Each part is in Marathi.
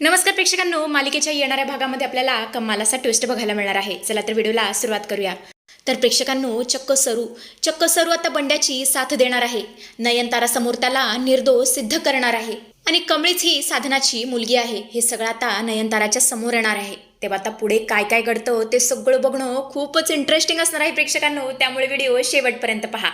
नमस्कार प्रेक्षकांनो मालिकेच्या येणाऱ्या भागामध्ये आपल्याला कमाल असा ट्विस्ट बघायला मिळणार आहे. चला तर व्हिडिओला सुरुवात करूया. तर प्रेक्षकांनो चक्क सरू. चक्क सरू आता बंड्याची साथ देणार आहे. नयनतारा समोर त्याला निर्दोष सिद्ध करणार आहे. आणि कमळीच ही साधनाची मुलगी आहे. हे सगळं आता नयनताराच्या समोर येणार आहे. तेव्हा आता पुढे काय काय घडतं ते सगळं बघणं खूपच इंटरेस्टिंग असणार आहे प्रेक्षकांनो. त्यामुळे व्हिडिओ शेवटपर्यंत पहा.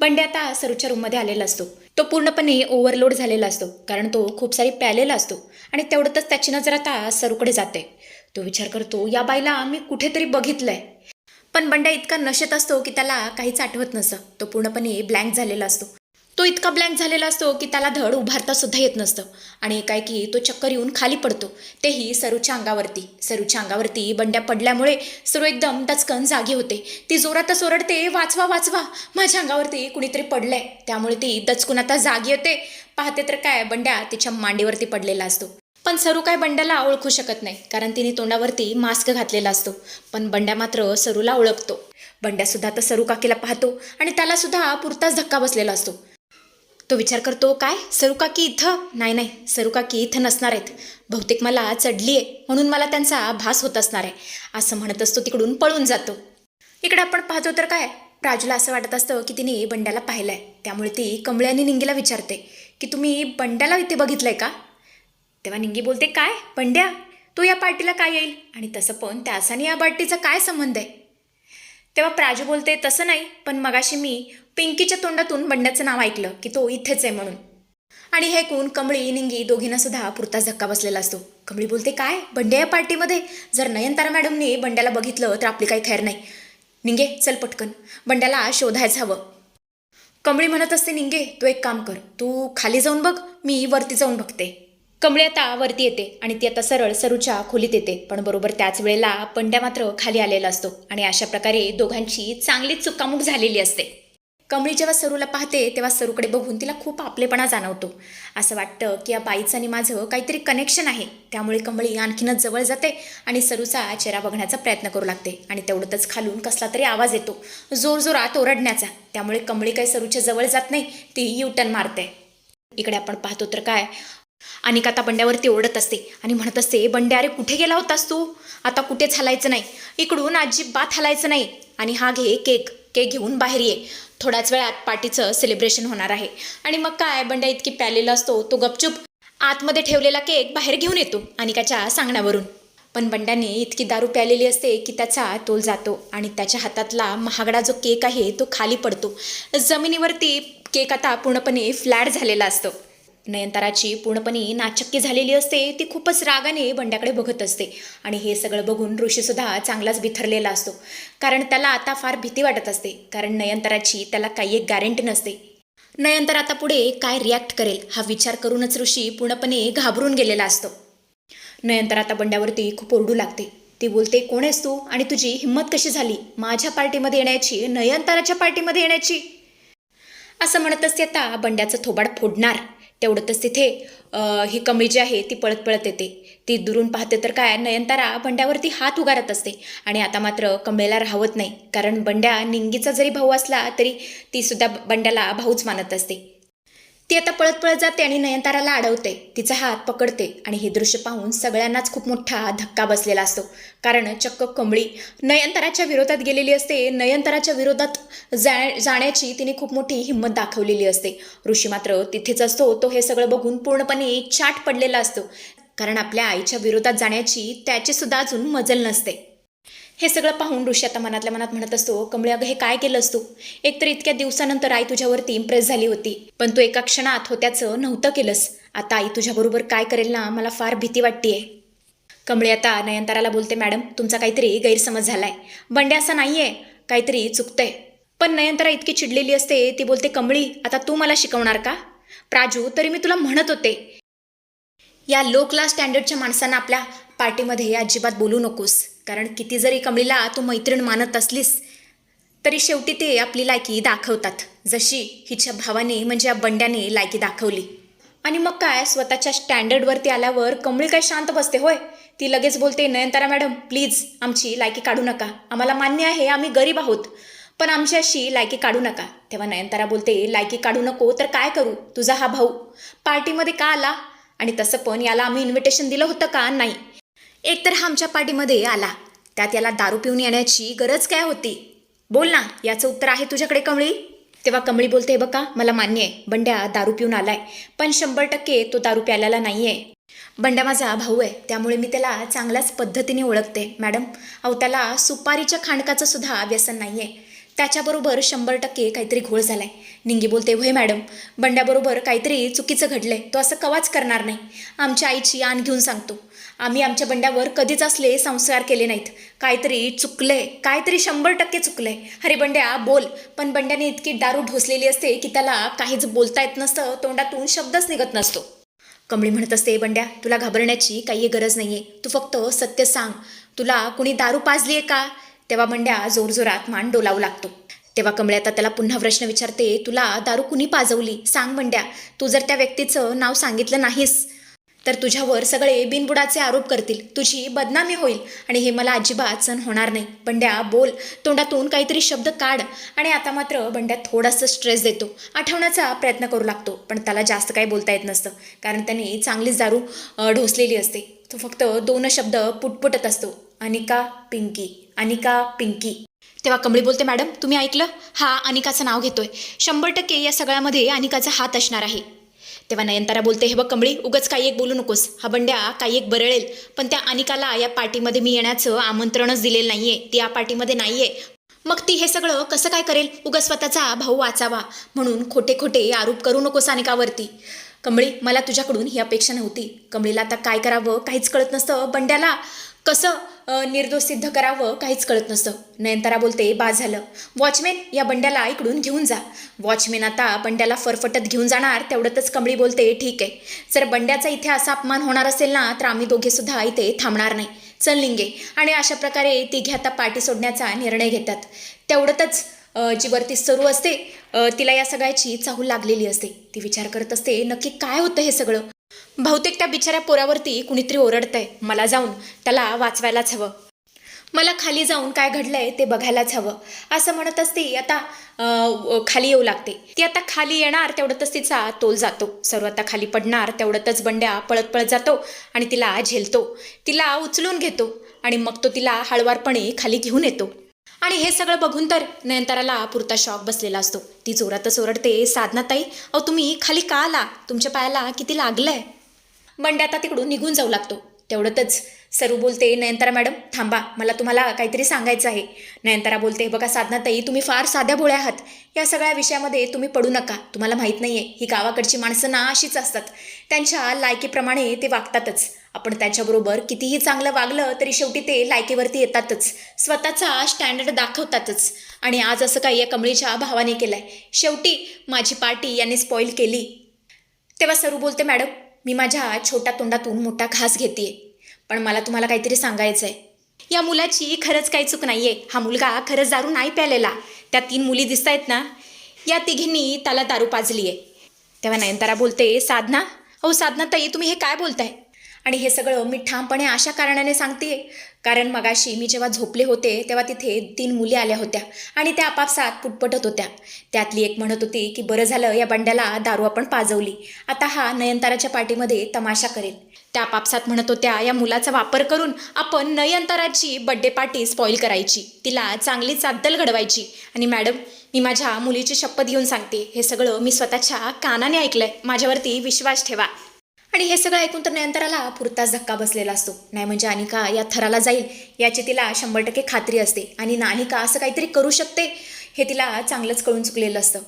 बंड्या आता सरूच्या रूममध्ये आलेला असतो. तो पूर्णपणे ओव्हरलोड झालेला असतो कारण तो खूप सारी प्यालेला असतो आणि तेवढ्यातच त्याची नजर आता सरूकडे जाते. तो विचार करतो या बाईला मी कुठेतरी बघितलंय. पण बंड्या इतका नशेत असतो की त्याला काहीच आठवत नसतं. तो पूर्णपणे ब्लँक झालेला असतो. तो इतका ब्लँक झालेला असतो की त्याला धड उभारता सुद्धा येत नसतं. आणि एकाएकी तो चक्कर येऊन खाली पडतो. तेही सरूच्या अंगावरती. सरूच्या अंगावरती बंड्या पडल्यामुळे सरू एकदम दचकन जागी होते. ती जोरातच ओरडते वाचवा वाचवा. माझ्या अंगावरती कुणीतरी पडलंय. त्यामुळे ती दचकून आता जागी येते पाहते तर काय बंड्या तिच्या मांडीवरती पडलेला असतो. पण सरू काय बंड्याला ओळखू शकत नाही कारण तिने तोंडावरती मास्क घातलेला असतो. पण बंड्या मात्र सरूला ओळखतो. बंड्या सुद्धा तर सरू काकीला पाहतो आणि त्याला सुद्धा पुरताच धक्का बसलेला असतो. तो विचार करतो काय? सरू काकी इथं? नाही नाही सरू काकी इथं नसणार आहेत. बहुतेक मला चढली आहे म्हणून मला त्यांचा भास होत असणार आहे. असं म्हणत असतो तिकडून पळून जातो. इकडे आपण पाहतो तर काय? प्राजूला असं वाटत असतं की तिने बंड्याला पाहिलंय. त्यामुळे ती कमळे आणि निंगीला विचारते की तुम्ही बंड्याला इथे बघितलंय का? तेव्हा निंगी बोलते काय? बंड्या? तू या पार्टीला काय येईल? आणि तसं पण त्यास आणि या पार्टीचा काय संबंध आहे? तेव्हा प्राजू बोलते तसं नाही पण मगाशी मी पिंकीच्या तोंडातून बंड्याचं नाव ऐकलं की तो इथेच आहे म्हणून. आणि हे ऐकून कमळी निंगी दोघींना सुद्धा पुरताच धक्का बसलेला असतो. कमळी बोलते काय? बंड्या या पार्टीमध्ये? जर नयनतारा मॅडमने बंड्याला बघितलं तर आपली काही खैर नाही. निंगे चल पटकन. बंड्याला शोधायचं हवं. कमळी म्हणत असते निंगे तू एक काम कर. तू खाली जाऊन बघ मी वरती जाऊन बघते. कमळी आता वरती येते आणि ती आता सरळ सरूच्या खोलीत येते. पण बरोबर त्याच वेळेला पंड्या मात्र खाली आलेला असतो आणि अशा प्रकारे दोघांची चांगलीच चुकामुक झालेली असते. कमळी जेव्हा सरूला पाहते तेव्हा सरूकडे बघून तिला खूप आपलेपणा जाणवतो. असं वाटतं की या बाईचं आणि माझं काहीतरी कनेक्शन आहे. त्यामुळे कमळी आणखीनच जवळ जाते आणि सरूचा चेहरा बघण्याचा प्रयत्न करू लागते. आणि तेवढंच खालून कसला तरी आवाज येतो. जोरजोरात ओरडण्याचा. त्यामुळे कमळी काही सरूच्या जवळ जात नाही ती युटर्न मारते. इकडे आपण पाहतो तर काय? अनिका आता बंड्यावरती ओरडत असते आणि म्हणत असते बंड्या अरे कुठे गेला होतास तू? आता कुठेच हलायचं नाही? इकडून अजिबात हलायचं नाही. आणि हा घे केक. केक घेऊन बाहेर ये. थोड्याच वेळात पार्टीचं सेलिब्रेशन होणार आहे. आणि मग काय बंड्या इतकी प्यालेला असतो तो गपचूप आतमध्ये ठेवलेला केक बाहेर घेऊन येतो अनिकाच्या सांगण्यावरून. पण बंड्याने इतकी दारू प्यालेली असते की त्याचा तोल जातो आणि त्याच्या हातातला महागडा जो केक आहे तो खाली पडतो. जमिनीवरती केक आता पूर्णपणे फ्लॅट झालेला असतो. नयनताराची पूर्णपणे नाचक्की झालेली असते ती खूपच रागाने बंड्याकडे बघत असते. आणि हे सगळं बघून ऋषीसुद्धा चांगलाच बिथरलेला असतो. कारण त्याला आता फार भीती वाटत असते. कारण नयनताराची त्याला काही एक गॅरंटी नसते. नयनतर आता पुढे काय रिॲक्ट करेल हा विचार करूनच ऋषी पूर्णपणे घाबरून गेलेला असतो. नयनतर आता बंड्यावरती खूप ओरडू लागते. ती बोलते कोण आहेस तू? आणि तुझी हिंमत कशी झाली? माझ्या पार्टीमध्ये येण्याची? नयनताराच्या पार्टीमध्ये येण्याची? असं म्हणत असते आता बंड्याचं थोबाड फोडणार. तेवढंच तिथे ही कमी जी आहे ती पळत पळत येते. ती दुरून पाहते तर काय नयनतारा बंड्यावरती हात उगारत असते. आणि आता मात्र कमळेला राहवत नाही. कारण बंड्या निंगीचा जरी भाऊ असला तरी ती सुद्धा बंड्याला भाऊच मानत असते. ती आता पळत पळत जाते आणि नयनताराला अडवते तिचा हात पकडते आणि हे दृश्य पाहून सगळ्यांनाच खूप मोठा धक्का बसलेला असतो. कारण चक्क कमळी नयनताराच्या विरोधात गेलेली असते. नयनताराच्या विरोधात जा जाण्याची तिने खूप मोठी हिंमत दाखवलेली असते. ऋषी मात्र तिथेच असतो. तो हे सगळं बघून पूर्णपणे चाट पडलेला असतो. कारण आपल्या आईच्या विरोधात जाण्याची त्याची सुद्धा अजून मजल नसते. हे सगळं पाहून ऋषी आता मनातल्या मनात म्हणत असतो कमळे अगं हे काय केलंस तू? एकतर इतक्या दिवसानंतर आई तुझ्यावरती इम्प्रेस झाली होती पण तू एका क्षणात होत्याचं नव्हतं केलंस. आता आई तुझ्याबरोबर काय करेल ना मला फार भीती वाटतेय. कमळे आता नयनताराला बोलते मॅडम तुमचा काहीतरी गैरसमज झालाय. बंड्या असा नाहीये काहीतरी चुकतंय. पण नयनतारा इतकी चिडलेली असते ती बोलते कमळी आता तू मला शिकवणार का? प्राजू तरी मी तुला म्हणत होते. या लो क्लास स्टँडर्डच्या माणसांना आपल्या पार्टीमध्ये अजिबात बोलू नकोस. कारण किती जरी कमळीला तू मैत्रीण मानत असलीस तरी शेवटी ते आपली लायकी दाखवतात. जशी हिच्या भावाने म्हणजे या बंड्याने लायकी दाखवली. आणि मग काय स्वतःच्या स्टँडर्डवरती आल्यावर कमळी काय शांत बसते होय? ती लगेच बोलते नयनतारा मॅडम प्लीज आमची लायकी काढू नका. आम्हाला मान्य आहे आम्ही गरीब आहोत पण आमची अशी लायकी काढू नका. तेव्हा नयनतारा बोलते लायकी काढू नको तर काय करू? तुझा हा भाऊ पार्टीमध्ये का आला? आणि तसं पण याला आम्ही इन्व्हिटेशन दिलं होतं का? नाही. एकतर हा आमच्या पार्टीमध्ये आला. त्यात याला दारू पिऊन येण्याची गरज काय होती? बोल ना याचं उत्तर आहे तुझ्याकडे कमळी? तेव्हा कमळी बोलते बघा मला मान्य आहे बंड्या दारू पिऊन आलाय. पण शंभर टक्के तो दारू प्यायला नाही आहे बंड्या माझा भाऊ आहे त्यामुळे मी त्याला चांगल्याच पद्धतीने ओळखते मॅडम. अहो त्याला सुपारीच्या खांडकाचं सुद्धा व्यसन नाही आहे त्याच्याबरोबर शंभर टक्के काहीतरी घोळ झालाय. निंगी बोलते होय मॅडम बंड्याबरोबर काहीतरी चुकीचं घडलंय. तो असं कवाच करणार नाही. आमच्या आईची आण घेऊन सांगतो. आम्ही आमच्या बंड्यावर कधीच असले संस्कार केले नाहीत. काहीतरी चुकलंय. काहीतरी शंभर टक्के चुकलंय. अरे बंड्या बोल. पण बंड्याने इतकी दारू ढोसलेली असते की त्याला काहीच बोलता येत नसतं. तोंडातून शब्दच निघत नसतो. कमळी म्हणत असते बंड्या तुला घाबरण्याची काही गरज नाहीये. तू फक्त सत्य सांग. तुला कुणी दारू पाजली आहे का? तेव्हा मंड्या जोरजोरात मान डोलावू लागतो. तेव्हा कमळे आता त्याला पुन्हा प्रश्न विचारते तुला दारू कुणी पाजवली? सांग मंड्या तू जर त्या व्यक्तीचं नाव सांगितलं नाहीस तर तुझ्यावर सगळे बिनबुडाचे आरोप करतील. तुझी बदनामी होईल आणि हे मला अजिबात सण होणार नाही. बंड्या बोल. तोंडातून काहीतरी शब्द काढ. आणि आता मात्र बंड्या थोडासा स्ट्रेस देतो. आठवण्याचा प्रयत्न करू लागतो पण त्याला जास्त काही बोलता येत नसतं कारण त्याने चांगलीच दारू ढोसलेली असते. तो फक्त दोन शब्द पुटपुटत असतो. अनिका पिंकी अनिका पिंकी. तेव्हा कमळी बोलते मॅडम तुम्ही ऐकलं? हा अनिकाचं नाव घेतोय. शंभर टक्के या सगळ्यामध्ये अनिकाचा हात असणार आहे. तेव्हा नयनतारा बोलते हे बघ कमळी उगच काही एक बोलू नकोस. हा बंड्या काही एक बरळेल. पण त्या अनिकाला या पार्टीमध्ये मी येण्याचं आमंत्रणच दिलेलं नाहीये. ती या पार्टीमध्ये नाहीये. मग ती हे सगळं कसं काय करेल? उगच स्वतःचा भाऊ वाचावा म्हणून खोटे खोटे आरोप करू नकोस अनिकावरती. कमळी मला तुझ्याकडून ही अपेक्षा नव्हती. कमळीला आता काय करावं काहीच कळत नसतं. बंड्याला कसं निर्दोष सिद्ध करावं काहीच कळत नसतं. नयनतारा बोलते बा झालं. वॉचमॅन या बंड्याला इकडून घेऊन जा. वॉचमॅन आता बंड्याला फरफटत घेऊन जाणार तेवढ्यातच कमळी बोलते ठीक आहे. जर बंड्याचा इथे असा अपमान होणार असेल ना तर आम्ही दोघे सुद्धा इथे थांबणार नाही. चल लिंगे आणि अशा प्रकारे तिघे आता पार्टी सोडण्याचा निर्णय घेतात. तेवढ्यातच जी वरती सरू असते तिला या सगळ्याची चाहूल लागलेली असते. ती विचार करत असते नक्की काय होतं हे सगळं? बहुतेक त्या बिचाऱ्या पोरावरती कुणीतरी ओरडतंय. मला जाऊन त्याला वाचवायलाच हवं. मला खाली जाऊन काय घडलंय ते बघायलाच हवं. असं म्हणत असते आता खाली येऊ लागते. ती आता खाली येणार तेवढ्यातच तिचा तोल जातो. सर्व आता खाली पडणार तेवढ्यातच बंड्या पळत पळत जातो आणि तिला झेलतो. तिला उचलून घेतो आणि मग तो तिला हळवारपणे खाली घेऊन येतो. आणि हे सगळं बघून तर नयनताराला पुरता शॉक बसलेला असतो. ती जोरातच ओरडते साधनाताई अहो तुम्ही खाली का आला? तुमच्या पायाला किती लागलंय? बंड्या आता तिकडून निघून जाऊ लागतो. तेवढ्यातच सरू बोलते नयनतारा मॅडम थांबा मला तुम्हाला काहीतरी सांगायचं आहे. नयनतारा बोलते बघा साधनाताई तुम्ही फार साध्या भोळ्या आहात. या सगळ्या विषयामध्ये तुम्ही पडू नका. तुम्हाला माहीत नाही आहे ही गावाकडची माणसं ना अशीच असतात. त्यांच्या लायकीप्रमाणे ते वागतातच. आपण त्यांच्याबरोबर कितीही चांगलं वागलं तरी शेवटी ते लायकीवरती येतातच. स्वतःचा स्टँडर्ड दाखवतातच. आणि आज असं काही या कमळीच्या भावाने केलं आहे शेवटी माझी पार्टी यांनी स्पॉईल केली. तेव्हा सरू बोलते मॅडम मी माझ्या छोट्या तोंडातून मोठा घास घेते पण मला तुम्हाला काहीतरी सांगायचं आहे या मुलाची खरंच काही चूक नाही आहे हा मुलगा खरंच दारू नाही प्यालेला. त्या तीन मुली दिसत आहेत ना या तिघींनी त्याला दारू पाजली आहे तेव्हा नयनतारा बोलते साधना हो साधना ताई तुम्ही हे काय बोलताय? आणि हे सगळं मी ठामपणे अशा कारणाने सांगते. कारण मगाशी मी जेव्हा झोपले होते तेव्हा तिथे तीन मुली आल्या होत्या आणि त्या आपापसात पुटपटत होत्या. त्यातली एक म्हणत होती की बरं झालं या बंड्याला दारू आपण पाजवली. आता हा नयनताराच्या पार्टीमध्ये तमाशा करेल. त्या आपापसात म्हणत होत्या या मुलाचा वापर करून आपण नयनताराची बड्डे पार्टी स्पॉईल करायची. तिला चांगली चाद्दल घडवायची. आणि मॅडम मी माझ्या मुलीची शपथ घेऊन सांगते. हे सगळं मी स्वतःच्या कानाने ऐकलंय. माझ्यावरती विश्वास ठेवा. आणि हे सगळं ऐकून तर नयनताराला पुरताच धक्का बसलेला असतो. नाही म्हणजे अनिका या थराला जाईल याची तिला शंभर टक्के खात्री असते. आणि नानिका असं काहीतरी करू शकते हे तिला चांगलंच कळून चुकलेलं असतं.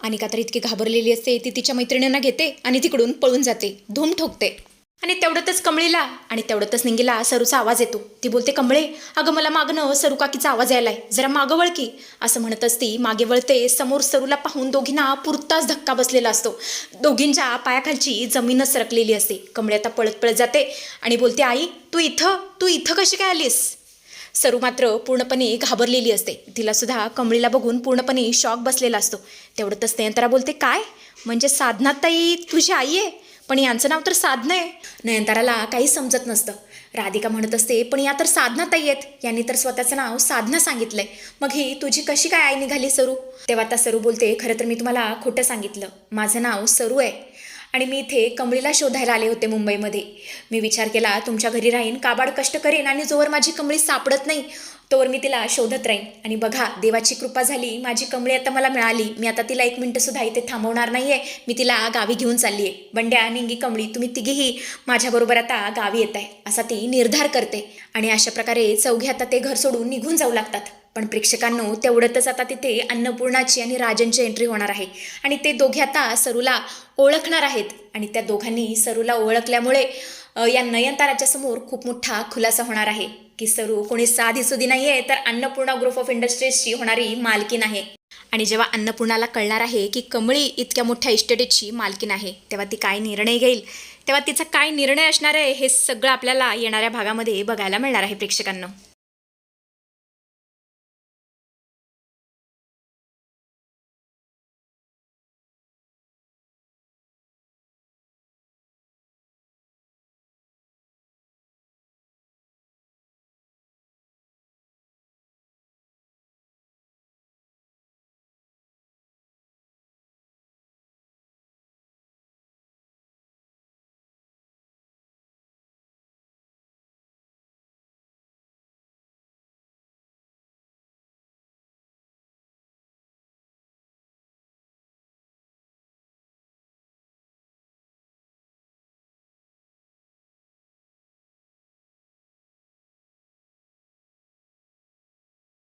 अनिका तर इतकी घाबरलेली असते ती तिच्या मैत्रिणींना घेते आणि तिकडून पळून जाते. धूम ठोकते. आणि तेवढ्यातच कमळीला आणि तेवढ्यातच निंगीला सरूचा आवाज येतो. ती बोलते कमळे अगं मला मागणं सरू काकीचा आवाज यायलाय. जरा मागं वळकी असं म्हणतच ती मागे वळते समोर सरूला पाहून दोघींना पुरताच धक्का बसलेला असतो. दोघींच्या पायाखालची जमीनच सरकलेली असते. कमळे आता पळत पळत जाते आणि बोलते आई तू इथं? तू इथं कशी काय आलीस? सरू मात्र पूर्णपणे घाबरलेली असते. तिला सुद्धा कमळीला बघून पूर्णपणे शॉक बसलेला असतो. तेवढंतच नयनतारा बोलते काय? म्हणजे साधनाताई तुझी आई आहे? पण यांचं नाव तर साधना आहे. नयनताराला काही समजत नसतं. राधिका म्हणत असते पण या तर साधना ताई आहेत. यांनी तर स्वतःचं नाव साधना सांगितलंय. मग ही तुझी कशी काय आई निघाली सरू? तेव्हा आता सरू बोलते खरं तर मी तुम्हाला खोटं सांगितलं. माझं नाव सरू आहे. आणि मी इथे कमळीला शोधायला आले होते मुंबईमध्ये. मी विचार केला तुमच्या घरी राहीन. काबाड कष्ट करेन आणि जोवर माझी कमळी सापडत नाही. तोवर मी तिला शोधत राहीन. आणि बघा देवाची कृपा झाली माझी कमळी आता मला मिळाली. मी आता तिला एक मिनटंसुद्धा इथे थांबवणार नाही आहे मी तिला गावी घेऊन चालली आहे बंड्या निंगी कमळी तुम्ही तिघीही माझ्याबरोबर आता गावी येत आहे. असा ती निर्धार करते. आणि अशा प्रकारे चौघे आता ते घर सोडून निघून जाऊ लागतात. पण प्रेक्षकांनो तेवढ्यातच आता तिथे अन्नपूर्णाची आणि राजनची एंट्री होणार आहे. आणि ते दोघे आता सरूला ओळखणार आहेत. आणि त्या दोघांनी सरूला ओळखल्यामुळे या नयनताराच्या समोर खूप मोठा खुलासा होणार आहे. की सरू कोणी साधी सुधी नाही आहे तर अन्नपूर्णा ग्रुप ऑफ इंडस्ट्रीजची होणारी मालकीन आहे आणि जेव्हा अन्नपूर्णाला कळणार आहे की कमळी इतक्या मोठ्या इस्टेटीची मालकीन आहे तेव्हा ती काय निर्णय घेईल? तेव्हा तिचा काय निर्णय असणार आहे हे सगळं आपल्याला येणाऱ्या भागामध्ये बघायला मिळणार आहे प्रेक्षकांना.